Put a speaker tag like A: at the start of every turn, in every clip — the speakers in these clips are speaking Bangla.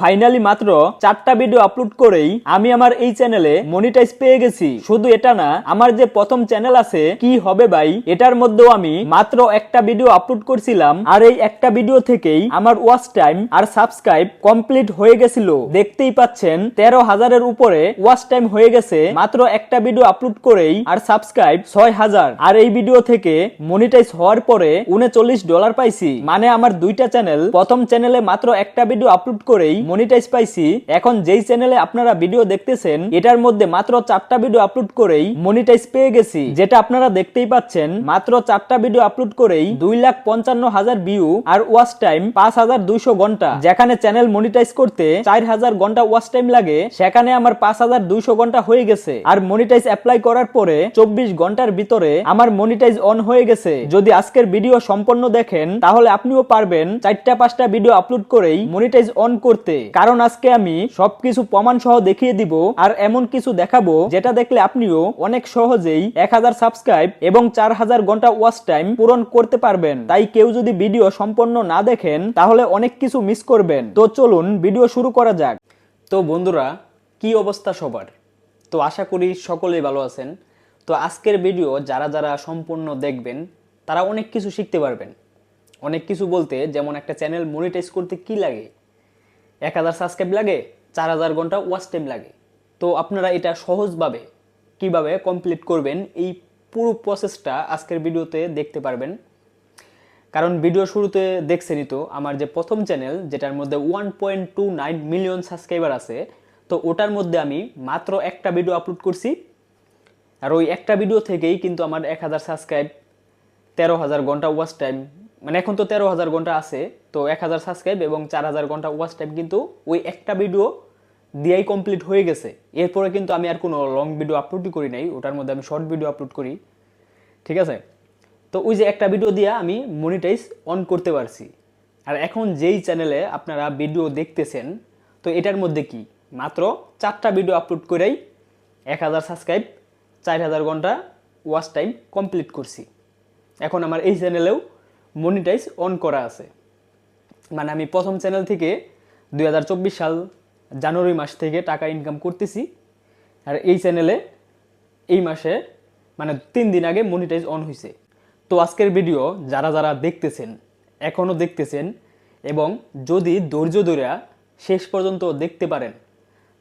A: ফাইনালি মাত্র চারটা ভিডিও আপলোড করেই আমি আমার এই চ্যানেলে মনিটাইজ পেয়ে গেছি। শুধু এটা না, আমার যে প্রথম চ্যানেল আছে, কি হবে ভাই, এটার মধ্যেও আমি মাত্র একটা ভিডিও আপলোড করছিলাম আর এই একটা ভিডিও থেকেই আমার ওয়াচ টাইম আর সাবস্ক্রাইব কমপ্লিট হয়ে গেছিল। দেখতেই পাচ্ছেন, তেরো হাজারের উপরে ওয়াচ টাইম হয়ে গেছে, মাত্র একটা ভিডিও আপলোড করেই আর সাবস্ক্রাইব ছয় হাজার। আর এই ভিডিও থেকে মনিটাইজ হওয়ার পরে উনচল্লিশ ডলার পাইছি। মানে আমার দুইটা চ্যানেল প্রথম চ্যানেলে মাত্র একটা ভিডিও আপলোড করেই মনিটাইজ পাইছি, এখন যেই চ্যানেলে আপনারা ভিডিও দেখতেছেন, এটার মধ্যে মাত্র চারটা ভিডিও আপলোড করেই মনিটাইজ পেয়ে গেছি। যেটা আপনারা দেখতেই পাচ্ছেন, মাত্র চারটা ভিডিও আপলোড করেই দুই লাখ পঞ্চান্ন হাজার ভিউ আর ওয়াচ টাইম পাঁচ হাজার দুইশো ঘণ্টা। যেখানে চ্যানেল মনিটাইজ করতে চার হাজার ঘণ্টা ওয়াচ টাইম লাগে, সেখানে আমার পাঁচ হাজার দুইশো ঘণ্টা হয়ে গেছে। আর মনিটাইজ অ্যাপ্লাই করার পরে চব্বিশ ঘণ্টার ভিতরে আমার মনিটাইজ অন হয়ে গেছে। যদি আজকের ভিডিও সম্পূর্ণ দেখেন, তাহলে আপনিও পারবেন চারটা পাঁচটা ভিডিও আপলোড করেই মনিটাইজ অন করতে। কারণ আজকে আমি সবকিছু প্রমাণ সহ দেখিয়ে দিব আর এমন কিছু দেখাবো যেটা দেখলে আপনিও অনেক সহজেই এক হাজার সাবস্ক্রাইব এবং চার হাজার ঘণ্টা ওয়াচ টাইম পূরণ করতে পারবেন। তাই কেউ যদি ভিডিও সম্পূর্ণ না দেখেন, তাহলে অনেক কিছু মিস করবেন। তো চলুন ভিডিও শুরু করা যাক। তো বন্ধুরা, কি অবস্থা সবার? তো আশা করি সকলেই ভালো আছেন। তো আজকের ভিডিও যারা যারা সম্পূর্ণ দেখবেন, তারা অনেক কিছু শিখতে পারবেন। অনেক কিছু বলতে, যেমন একটা চ্যানেল মনিটাইজ করতে কি লাগে? এক হাজার সাবস্ক্রাইব লাগে, চার হাজার ঘণ্টা ওয়াচ টাইম লাগে। তো আপনারা এটা সহজভাবে কীভাবে কমপ্লিট করবেন, এই পুরো প্রসেসটা আজকের ভিডিওতে দেখতে পারবেন। কারণ ভিডিও শুরুতে দেখছেনই তো, আমার যে প্রথম চ্যানেল যেটার মধ্যে one point two nine million subscriber আছে, তো ওটার মধ্যে আমি মাত্র একটা ভিডিও আপলোড করছি। আর ওই একটা ভিডিও থেকেই কিন্তু আমার এক হাজার সাবস্ক্রাইব তেরো হাজার ঘণ্টা ওয়াচ টাইম মানে এখন তো তেরো হাজার ঘণ্টা আছে, তো এক হাজার সাবস্ক্রাইব এবং চার হাজার ঘণ্টা ওয়াচ টাইম কিন্তু ওই একটা ভিডিও দিয়েই কমপ্লিট হয়ে গেছে। এরপরে কিন্তু আমি আর কোনো লং ভিডিও আপলোডই করি নাই, ওটার মধ্যে আমি শর্ট ভিডিও আপলোড করি। ঠিক আছে? তো ওই যে একটা ভিডিও দিয়ে আমি মনিটাইজ অন করতে পারছি। আর এখন যেই চ্যানেলে আপনারা ভিডিও দেখতেছেন, তো এটার মধ্যে কি? মাত্র চারটা ভিডিও আপলোড করেই এক হাজার সাবস্ক্রাইব চার হাজার ঘণ্টা ওয়াচ টাইম কমপ্লিট করছি। এখন আমার এই চ্যানেলেও মনিটাইজ অন করা আছে। মানে আমি প্রথম চ্যানেল থেকে দু হাজার চব্বিশ সাল জানুয়ারি মাস থেকে টাকা ইনকাম করতেছি, আর এই চ্যানেলে এই মাসে মানে তিন দিন আগে মনিটাইজ অন হয়েছে তো আজকের ভিডিও যারা যারা দেখতেছেন এখনও দেখতেছেন, এবং যদি ধৈর্য ধরে শেষ পর্যন্ত দেখতে পারেন,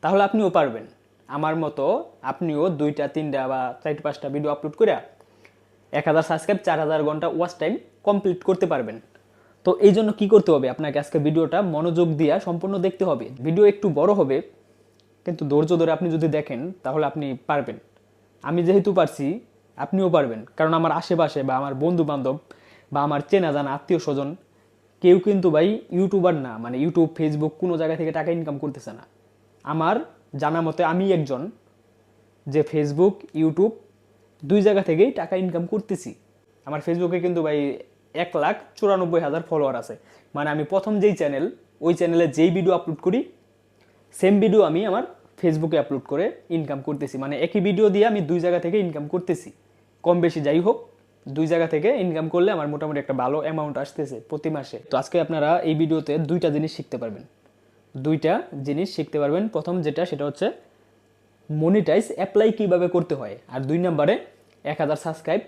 A: তাহলে আপনিও পারবেন। আমার মতো আপনিও দুইটা, তিনটা বা চারটা, পাঁচটা ভিডিও আপলোড করে এক হাজার সাবস্ক্রাইব চার হাজার ঘণ্টা ওয়াচ টাইম কমপ্লিট করতে পারবেন। তো এই জন্য কি করতে হবে? আপনাকে আজকে ভিডিওটা মনোযোগ দিয়ে সম্পূর্ণ দেখতে হবে। ভিডিও একটু বড় হবে, কিন্তু ধৈর্য ধরে আপনি যদি দেখেন, তাহলে আপনি পারবেন। আমি যেহেতু পারছি, আপনিও পারবেন। কারণ আমার আশেপাশে বা আমার বন্ধু বান্ধব বা আমার চেনা জানা আত্মীয় স্বজন কেউ কিন্তু ভাই ইউটিউবার না মানে ইউটিউব, ফেসবুক, কোনো জায়গা থেকে টাকা ইনকাম করতেছে না। আমার জানা মতে আমি একজন যে ফেসবুক, ইউটিউব, দুই জায়গা থেকেই টাকা ইনকাম করতেছি। আমার ফেসবুকে কিন্তু ভাই এক লাখ চুরানব্বই হাজার ফলোয়ার আছে। মানে আমি প্রথম যেই চ্যানেল ওই চ্যানেলে যেই ভিডিও আপলোড করি সেম ভিডিও আমি আমার ফেসবুকে আপলোড করে ইনকাম করতেছি। মানে একই ভিডিও দিয়ে আমি দুই জায়গা থেকে ইনকাম করতেছি। কম বেশি যাই হোক, দুই জায়গা থেকে ইনকাম করলে আমার মোটামুটি একটা ভালো অ্যামাউন্ট আসতেছে প্রতি মাসে। তো আজকে আপনারা এই ভিডিওতে দুইটা জিনিস শিখতে পারবেন। দুইটা জিনিস শিখতে পারবেন। প্রথম যেটা, সেটা হচ্ছে মনিটাইজ অ্যাপ্লাই কীভাবে করতে হয়। আর দুই নম্বরে এক হাজার সাবস্ক্রাইব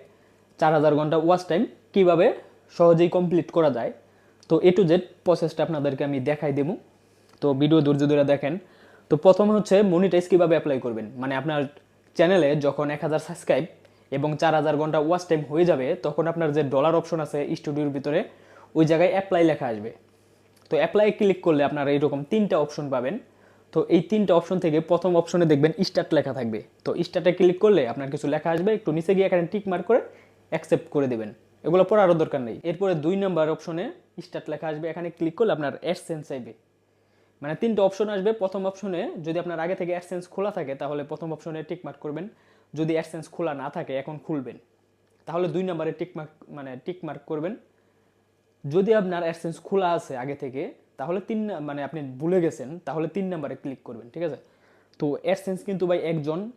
A: চার হাজার ঘণ্টা ওয়াচ টাইম কীভাবে সহজেই কমপ্লিট করা যায়। তো এ টু জেড প্রসেসটা আপনাদেরকে আমি দেখাই দেবো। তো ভিডিও ধৈর্য ধরে দেখেন। তো প্রথমে হচ্ছে মনিটাইজ কীভাবে অ্যাপ্লাই করবেন? মানে আপনার চ্যানেলে যখন এক হাজার সাবস্ক্রাইব এবং চার হাজার ঘণ্টা ওয়াচ টাইম হয়ে যাবে, তখন আপনার যে ডলার অপশন আছে স্টুডিওর ভিতরে, ওই জায়গায় অ্যাপ্লাই লেখা আসবে। তো অ্যাপ্লাই ক্লিক করলে আপনারা এইরকম তিনটা অপশন পাবেন। তো এই তিনটা অপশন থেকে প্রথম অপশনে দেখবেন স্টার্ট লেখা থাকবে। তো স্টার্টে ক্লিক করলে আপনার কিছু লেখা আসবে, একটু নিচে গিয়ে এখানে টিক মার্ক করে অ্যাকসেপ্ট করে দেবেন। এগুলো পড়ারও দরকার নেই। এরপরে দুই নাম্বার অপশনে স্টার্ট লেখা আসবে। এখানে ক্লিক করলে আপনার অ্যাডসেন্স চাইবে। মানে তিনটে অপশন আসবে। প্রথম অপশনে যদি আপনার আগে থেকে অ্যাডসেন্স খোলা থাকে, তাহলে প্রথম অপশনে টিকমার্ক করবেন। যদি অ্যাডসেন্স খোলা না থাকে, এখন খুলবেন। তাহলে দুই নাম্বারে টিকমার্ক মানে টিকমার্ক করবেন। যদি আপনার অ্যাডসেন্স খোলা আছে আগে থেকে, তাহলে তিন মানে আপনি ভুলে গেছেন, তাহলে তিন নাম্বারে ক্লিক করবেন, ঠিক আছে? তো অ্যাডসেন্স কিন্তু ভাই একজন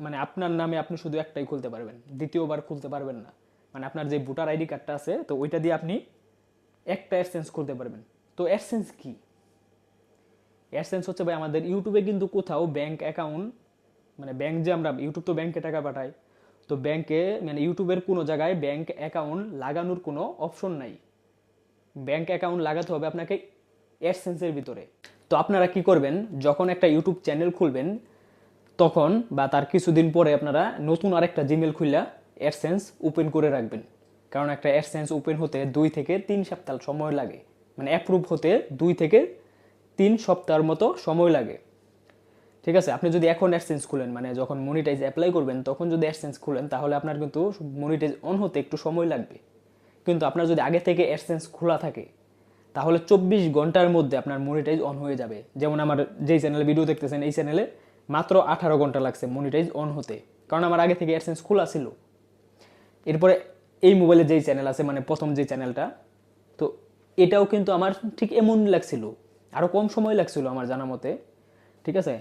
A: মানে আপনার নামে আপনি শুধু একটাই খুলতে পারবেন। দ্বিতীয়বার খুলতে পারবেন না। মানে আপনার যে ভোটার আইডি কার্ডটা আছে, তো ওইটা দিয়ে আপনি একটা অ্যাডসেন্স খুলতে পারবেন। তো অ্যাডসেন্স কি? অ্যাডসেন্স হচ্ছে ভাই আমাদের ইউটিউবে কিন্তু কোথাও ব্যাংক অ্যাকাউন্ট মানে ব্যাংক যে আমরা ইউটিউব তো ব্যাংকে টাকা পাঠাই। তো ব্যাংকে মানে ইউটিউবের কোনো জায়গায় ব্যাংক অ্যাকাউন্ট লাগানোর কোনো অপশন নাই। ব্যাংক অ্যাকাউন্ট লাগাতে হবে আপনাকে অ্যাডসেন্সের ভিতরে। তো আপনারা কি করবেন, যখন একটা ইউটিউব চ্যানেল খুলবেন, তখন বা তার কিছুদিন পরে আপনারা নতুন আরেকটা জিমেল খুললা অ্যাডসেন্স ওপেন করে রাখবেন। কারণ একটা অ্যাডসেন্স ওপেন হতে দুই থেকে তিন সপ্তাহ সময় লাগে। মানে অ্যাপ্রুভ হতে দুই থেকে তিন সপ্তাহের মতো সময় লাগে। ঠিক আছে? আপনি যদি এখন অ্যাডসেন্স খুলেন মানে যখন মনিটাইজ অ্যাপ্লাই করবেন, তখন যদি অ্যাডসেন্স খুলেন, তাহলে আপনার কিন্তু মনিটাইজ অন হতে একটু সময় লাগবে। কিন্তু আপনার যদি আগে থেকে অ্যাডসেন্স খোলা থাকে, তাহলে চব্বিশ ঘণ্টার মধ্যে আপনার মনিটাইজ অন হয়ে যাবে। যেমন আমার যেই চ্যানেলে ভিডিও দেখতেছেন, এই চ্যানেলে মাত্র আঠারো ঘণ্টা লাগছে মনিটাইজ অন হতে। কারণ আমার আগে থেকে অ্যাডসেন্স খোলা ছিল। এরপরে এই মোবাইলে যেই চ্যানেল আছে মানে প্রথম যে চ্যানেলটা তো এটাও কিন্তু আমার ঠিক এমন লাগছিল। আরও কম সময় লাগছিল আমার জানা মতে, ঠিক আছে?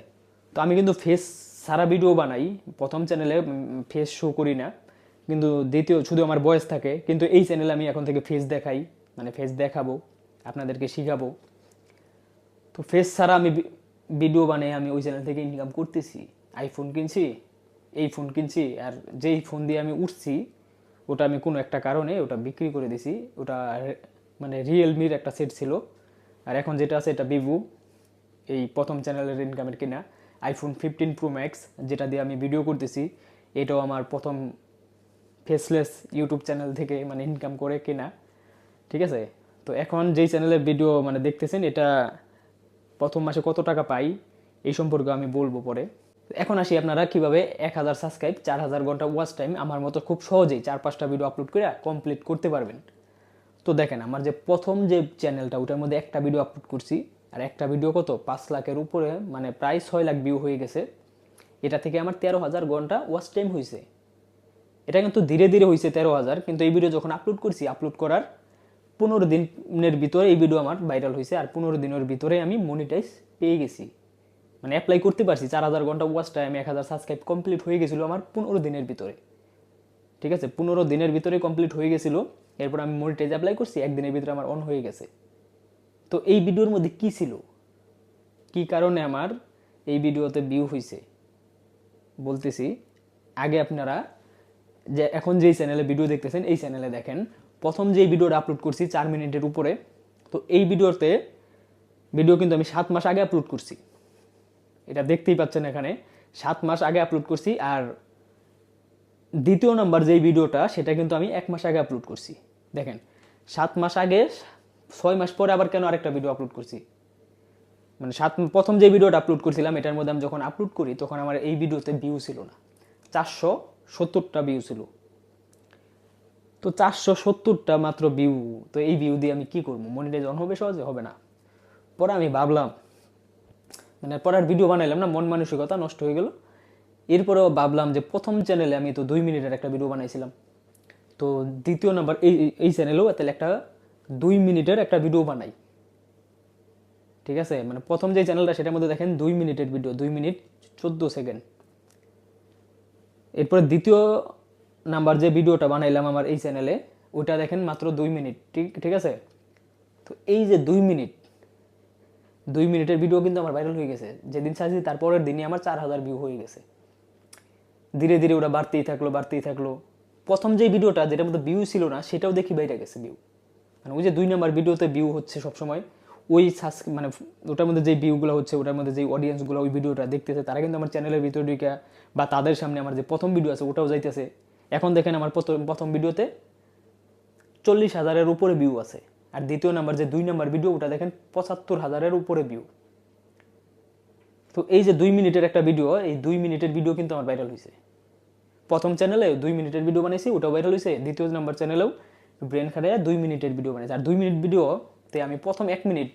A: তো আমি কিন্তু ফেস সারা ভিডিও বানাই। প্রথম চ্যানেলে ফেস শো করি না। কিন্তু দ্বিতীয়, শুধু আমার বয়স থাকে। কিন্তু এই চ্যানেলে আমি এখন থেকে ফেস দেখাই। মানে ফেস দেখাবো, আপনাদেরকে শিখাবো। তো ফেস ছাড়া আমি ভিডিও বানিয়ে আমি ওই চ্যানেল থেকে ইনকাম করতেছি। আইফোন কিনছি, এই ফোন কিনছি, আর যেই ফোন দিয়ে আমি উঠছি ওটা আমি কোনো একটা কারণে ওটা বিক্রি করে দিছি। ওটা মানে রিয়েলমির একটা সেট ছিল। আর এখন যেটা আছে এটা ভিভো এই প্রথম চ্যানেলের ইনকামের কিনা। আইফোন ফিফটিন প্রো ম্যাক্স যেটা দিয়ে আমি ভিডিও করতেছি। এটাও আমার প্রথম ফেসলেস ইউটিউব চ্যানেল থেকে মানে ইনকাম করে কেনা। ঠিক আছে? তো এখন যেই চ্যানেলের ভিডিও মানে দেখতেছেন, এটা প্রথম মাসে কত টাকা পাই, এই সম্পর্কে আমি বলব পরে। এখন আসি আপনারা কীভাবে এক হাজার সাবস্ক্রাইব চার হাজার ঘণ্টা ওয়াচ টাইম আমার মতো খুব সহজেই চার পাঁচটা ভিডিও আপলোড করে কমপ্লিট করতে পারবেন। তো দেখেন, আমার যে প্রথম যে চ্যানেলটা ওটার মধ্যে একটা ভিডিও আপলোড করছি, আর একটা ভিডিও কত? পাঁচ লাখের উপরে মানে প্রায় ছয় লাখ ভিউ হয়ে গেছে। এটা থেকে আমার তেরো হাজার ঘণ্টা ওয়াচ টাইম হয়েছে এটা কিন্তু ধীরে ধীরে হয়েছে তেরো হাজার, কিন্তু এই ভিডিও যখন আপলোড করছি আপলোড করার পনেরো দিনের ভিতরে এই ভিডিও আমার ভাইরাল হয়েছে আর পনেরো দিনের ভিতরে আমি মনিটাইজ পেয়ে গেছি। মানে অ্যাপ্লাই করতে পারছি, চার হাজার ঘণ্টা ওয়াচ টাইম এক হাজার সাবস্ক্রাইব কমপ্লিট হয়ে গেছিল আমার পনেরো দিনের ভিতরে। ঠিক আছে? পনেরো দিনের ভিতরে কমপ্লিট হয়ে গেছিল, এরপর আমি মনিটাইজ অ্যাপ্লাই করছি, একদিনের ভিতরে আমার অন হয়ে গেছে। তো এই ভিডিওর মধ্যে কি ছিল? কি কারণে আমার এই ভিডিওতে ভিউ হয়েছে বলতেছি, আগে আপনারা যে এখন যেই চ্যানেলে ভিডিও দেখতেছেন, এই চ্যানেলে দেখেন। প্রথম যেই ভিডিওটা আপলোড করছি, চার মিনিটের উপরে, তো এই ভিডিওতে ভিডিও কিন্তু আমি সাত মাস আগে আপলোড করছি। এটা দেখতেই পাচ্ছেন এখানে। সাত মাস আগে আপলোড করছি আর দ্বিতীয় নাম্বার যেই ভিডিওটা সেটা কিন্তু আমি এক মাস আগে আপলোড করছি। দেখেন, সাত মাস আগে ছয় মাস পরে আবার কেন আরেকটা ভিডিও আপলোড করছি? মানে সাত, প্রথম যে ভিডিওটা আপলোড করছিলাম, এটার মধ্যে আমি যখন আপলোড করি, তখন আমার এই ভিডিওতে ভিউ ছিল না। চারশো সত্তরটা ভিউ ছিল। তো চারশো সত্তরটা মাত্র ভিউ তো এই ভিউ দিয়ে আমি কি করব? মনিটাইজ অন হবে সহজে? হবে না। পরে আমি ভাবলাম মানে পরে ভিডিও বানাইলাম না, মন মানসিকতা নষ্ট হয়ে গেল। এরপরেও ভাবলাম যে প্রথম চ্যানেলে আমি তো দুই মিনিটের একটা ভিডিও বানাইছিলাম। তো দ্বিতীয় নাম্বার এই, এই- এই চ্যানেলেও তাহলে একটা দুই মিনিটের একটা ভিডিও বানাই। ঠিক আছে? মানে প্রথম যে চ্যানেলটা সেটার মধ্যে দেখেন দুই মিনিটের ভিডিও দুই মিনিট চোদ্দ সেকেন্ড এরপরে দ্বিতীয় নাম্বার যে ভিডিওটা বানাইলাম আমার এই চ্যানেলে ওটা দেখেন মাত্র দুই মিনিট, ঠিক ঠিক আছে? তো এই যে দুই মিনিট দুই মিনিটের ভিডিও কিন্তু আমার ভাইরাল হয়ে গেছে। যেদিন ছাড়ছি তারপরের দিনই আমার চার হাজার ভিউ হয়ে গেছে। ধীরে ধীরে ওরা বাড়তেই থাকল বাড়তেই থাকল। প্রথম যে ভিডিওটা যেটার মধ্যে ভিউ ছিল না, সেটাও দেখি বাইরে গেছে ভিউ মানে ওই যে দুই নাম্বার ভিডিওতে ভিউ হচ্ছে সবসময়, ওই মানে ওটার মধ্যে যে ভিউগুলো হচ্ছে, ওটার মধ্যে যে অডিয়েন্সগুলো ওই ভিডিওটা দেখতেছে, তারা কিন্তু আমার চ্যানেলের ভিতরে ঢুকে বা তাদের সামনে আমার যে প্রথম ভিডিও আছে, ওটাও যাইতেছে। এখন দেখেন আমার প্রথম প্রথম ভিডিওতে চল্লিশ হাজারের উপরে ভিউ আছে। আর দ্বিতীয় নাম্বার যে দুই নাম্বার ভিডিও ওটা দেখেন পঁচাত্তর হাজারের উপরে ভিউ তো এই যে দুই মিনিটের একটা ভিডিও এই দুই মিনিটের ভিডিও কিন্তু আমার ভাইরাল হয়েছে প্রথম চ্যানেলে দুই মিনিটের ভিডিও বানিয়েছি ওটাও ভাইরাল হয়েছে দ্বিতীয় নাম্বার চ্যানেলেও ব্রেন খাটাইয়া দুই মিনিটের ভিডিও বানাইছি। আর দুই মিনিট ভিডিওতে আমি প্রথম এক মিনিট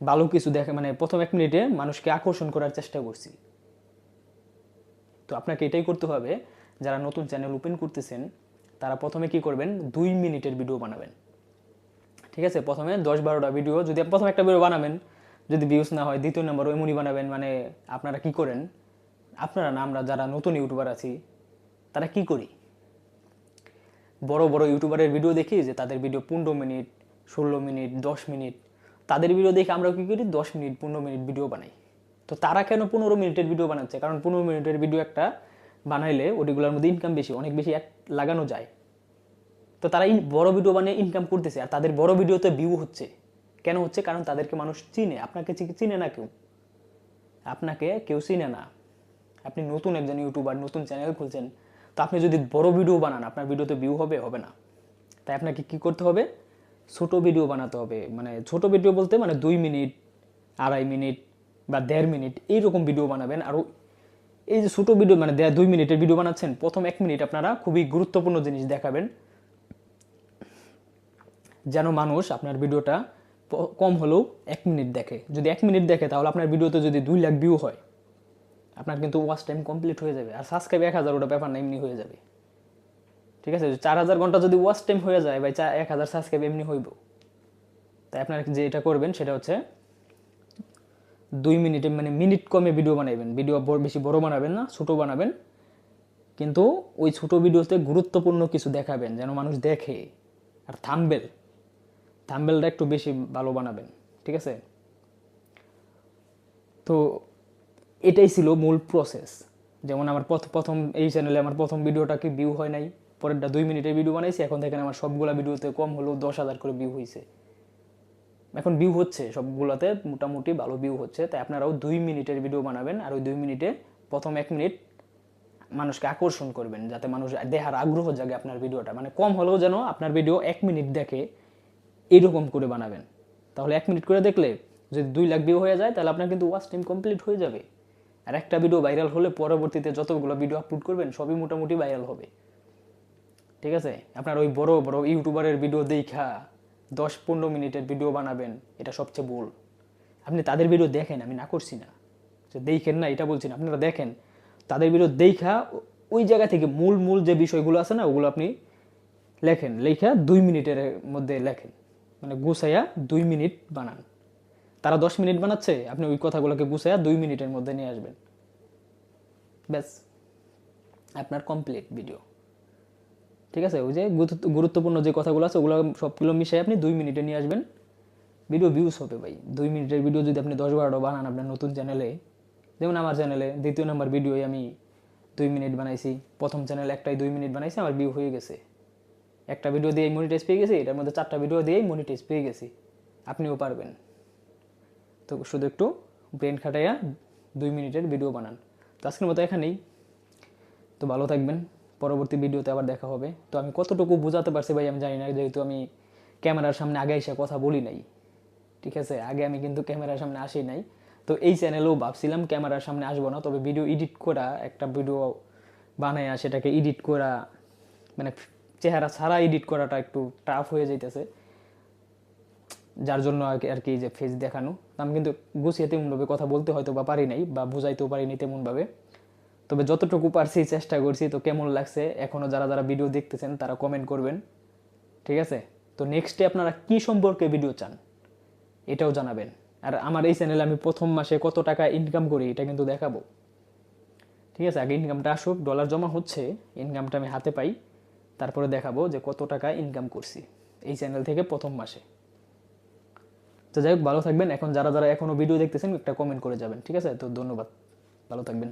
A: ভালো কিছু দেখে মানে প্রথম এক মিনিটে মানুষকে আকর্ষণ করার চেষ্টা করছি। তো আপনাকে এটাই করতে হবে, যারা নতুন চ্যানেল ওপেন করতেছেন, তারা প্রথমে কি করবেন? দুই মিনিটের ভিডিও বানাবেন। ঠিক আছে? প্রথমে দশ বারোটা ভিডিও যদি প্রথম একটা ভিডিও বানাবেন, যদি ভিউজ না হয়, দ্বিতীয় নম্বর এমনই বানাবেন মানে আপনারা কি করেন? আপনারা না, আমরা যারা নতুন ইউটিউবার আছি, তারা কি করি? বড় বড় ইউটিউবারের ভিডিও দেখি, যে তাদের ভিডিও পনেরো মিনিট, ষোলো মিনিট, দশ মিনিট। তাদের ভিডিও দেখে আমরা কী করি? দশ মিনিট, পনেরো মিনিট ভিডিও বানাই। তো তারা কেন পনেরো মিনিটের ভিডিও বানাচ্ছে? কারণ পনেরো মিনিটের ভিডিও একটা বানাইলে ওটিগুলোর মধ্যে ইনকাম বেশি, অনেক বেশি অ্যাড লাগানো যায়। তো তারা বড় ভিডিও বানিয়ে ইনকাম করতেছে, আর তাদের বড় ভিডিওতে ভিউ হচ্ছে। কেন হচ্ছে? কারণ তাদেরকে মানুষ চিনে। আপনাকে চিনে না কেউ। আপনাকে কেউ চিনে না। আপনি নতুন একজন ইউটিউবার নতুন চ্যানেল খুলছেন। তো আপনি যদি বড় ভিডিও বানান, আপনার ভিডিওতে ভিউ হবে হবে না। তাই আপনাকে কি করতে হবে? ছোট ভিডিও বানাতে হবে। মানে ছোট ভিডিও বলতে মানে দুই মিনিট, আড়াই মিনিট বা দেড় মিনিট এইরকম ভিডিও বানাবেন। আর এই যে ছোটো ভিডিও মানে দুই মিনিটের ভিডিও বানাচ্ছেন, প্রথম এক মিনিট আপনারা খুবই গুরুত্বপূর্ণ জিনিস দেখাবেন। যেন মানুষ আপনার ভিডিওটা কম হলেও এক মিনিট দেখে। যদি এক মিনিট দেখে, তাহলে আপনার ভিডিওতে যদি দুই লাখ ভিউ হয়, আপনার কিন্তু ওয়াচ টাইম কমপ্লিট হয়ে যাবে। আর সাবস্ক্রাইব এক হাজার, ওটা ব্যাপার না, এমনি হয়ে যাবে। ঠিক আছে? চার হাজার ঘণ্টা যদি ওয়াচ টাইম হয়ে যায় বা চা- এক হাজার সাবস্ক্রাইব এমনি হইব। তাই আপনার যে এটা করবেন, সেটা হচ্ছে দুই মিনিটে মানে মিনিট কমে ভিডিও বানাবেন ভিডিও বেশি বড় বানাবেন না, ছোটো বানাবেন। কিন্তু ওই ছোটো ভিডিওতে গুরুত্বপূর্ণ কিছু দেখাবেন, যেন মানুষ দেখে। আর থাম্বেল থাম্বেলটা একটু বেশি ভালো বানাবেন, ঠিক আছে? তো এটাই ছিল মূল প্রসেস যেমন আমার প্রথ- প্রথম এই চ্যানেলে আমার প্রথম ভিডিওটা কি ভিউ হয় নাই, পরেরটা দুই মিনিটের ভিডিও বানাইছি, এখন থেকে আমার সবগুলা ভিডিওতে কম হলেও দশ হাজার করে ভিউ হয়েছে এখন ভিউ হচ্ছে, সবগুলোতে মোটামুটি ভালো ভিউ হচ্ছে, তাই আপনারাও দুই মিনিটের ভিডিও বানাবেন, আর ওই দুই মিনিটে প্রথম এক মিনিট মানুষকে আকর্ষণ করবেন, যাতে মানুষ দেখার আগ্রহ জাগে আপনার ভিডিওটা মানে কম হলেও যেন আপনার ভিডিও এক মিনিট দেখে এইরকম করে বানাবেন। তাহলে এক মিনিট করে দেখলে যদি দুই লাখ ভিউ হয়ে যায়, তাহলে আপনার কিন্তু ওয়াচ টাইম কমপ্লিট হয়ে যাবে। আর একটা ভিডিও ভাইরাল হলে পরবর্তীতে যতগুলো ভিডিও আপলোড করবেন, সবই মোটামুটি ভাইরাল হবে। ঠিক আছে? আপনার ওই বড় বড় ইউটিউবারের ভিডিও দেখা, দশ, পনেরো মিনিটের ভিডিও বানাবেন, এটা সবচেয়ে ভুল আপনি তাদের ভিডিও দেখেন, আমি না করছি না। যে দেখেন না, এটা বলছি না, আপনারা দেখেন। তাদের ভিডিও দেখা ওই জায়গা থেকে মূল মূল যে বিষয়গুলো আছে না, ওগুলো আপনি লেখেন। লেখা দুই মিনিটের মধ্যে লেখেন। মানে গুছাইয়া দুই মিনিট বানান। তারা দশ মিনিট বানাচ্ছে, আপনি ওই কথাগুলোকে গুছাইয়া দুই মিনিটের মধ্যে নিয়ে আসবেন। ব্যাস। আপনার কমপ্লিট ভিডিও ঠিক আছে? ওই যে গুরুত্ব- গুরুত্বপূর্ণ যে কথাগুলো আছে, ওগুলো সবগুলো মিশিয়ে আপনি দুই মিনিটে নিয়ে আসবেন। ভিডিও ভিউজ হবে ভাই। দুই মিনিটের ভিডিও যদি আপনি দশ বারোটা বানান আপনার নতুন চ্যানেলে যেমন আমার চ্যানেলে দ্বিতীয় নাম্বার ভিডিওই আমি দুই মিনিট বানাইছি। প্রথম চ্যানেলে একটাই দুই মিনিট বানাইছি, আমার ভিউ হয়ে গেছে। একটা ভিডিও দিয়েই মনিটাইজ পেয়ে গেছি, এটার মধ্যে চারটা ভিডিও দিয়েই মনিটাইজ পেয়ে গেছি। আপনিও পারবেন। তো শুধু একটু ব্রেন খাটাইয়া দুই মিনিটের ভিডিও বানান। তো আজকের মতো এখানেই। তো ভালো থাকবেন। পরবর্তী ভিডিওতে আবার দেখা হবে। তো আমি কতটুকু বোঝাতে পারছি ভাই, আমি জানি না, যেহেতু আমি ক্যামেরার সামনে আগে এসে কথা বলি নাই। ঠিক আছে? আগে আমি কিন্তু ক্যামেরার সামনে আসি নাই। তো এই চ্যানেলেও ভাবছিলাম ক্যামেরার সামনে আসব না, তবে ভিডিও এডিট করা, একটা ভিডিও বানায়া সেটাকে এডিট করা মানে চেহারা ছাড়া এডিট করাটা একটু টাফ হয়ে যাইতেছে। যার জন্য আর কি- যে ফেস দেখানো। আমি কিন্তু গুছিয়ে তেমনভাবে কথা বলতে হয়তো বা পারি নাই বা বুঝাইতেও পারিনি তেমনভাবে। তবে যতটুকু পারছি চেষ্টা করছি, তো কেমন লাগছে এখনও যারা যারা ভিডিও দেখতেছেন, তারা কমেন্ট করবেন। ঠিক আছে? তো নেক্সটে আপনারা কি সম্পর্কে ভিডিও চান? এটাও জানাবেন। আর আমার এই চ্যানেলে আমি প্রথম মাসে কত টাকা ইনকাম করি, এটা কিন্তু দেখাবো। ঠিক আছে? আগে ইনকামটা আসুক ডলার জমা হচ্ছে ইনকামটা আমি হাতে পাই। তারপরে দেখাবো যে কত টাকা ইনকাম করছি এই চ্যানেল থেকে প্রথম মাসে। তো যাই হোক, ভালো থাকবেন। এখন যারা যারা এখনও ভিডিও দেখতেছেন, একটা কমেন্ট করে যাবেন, ঠিক আছে? তো ধন্যবাদ। ভালো থাকবেন।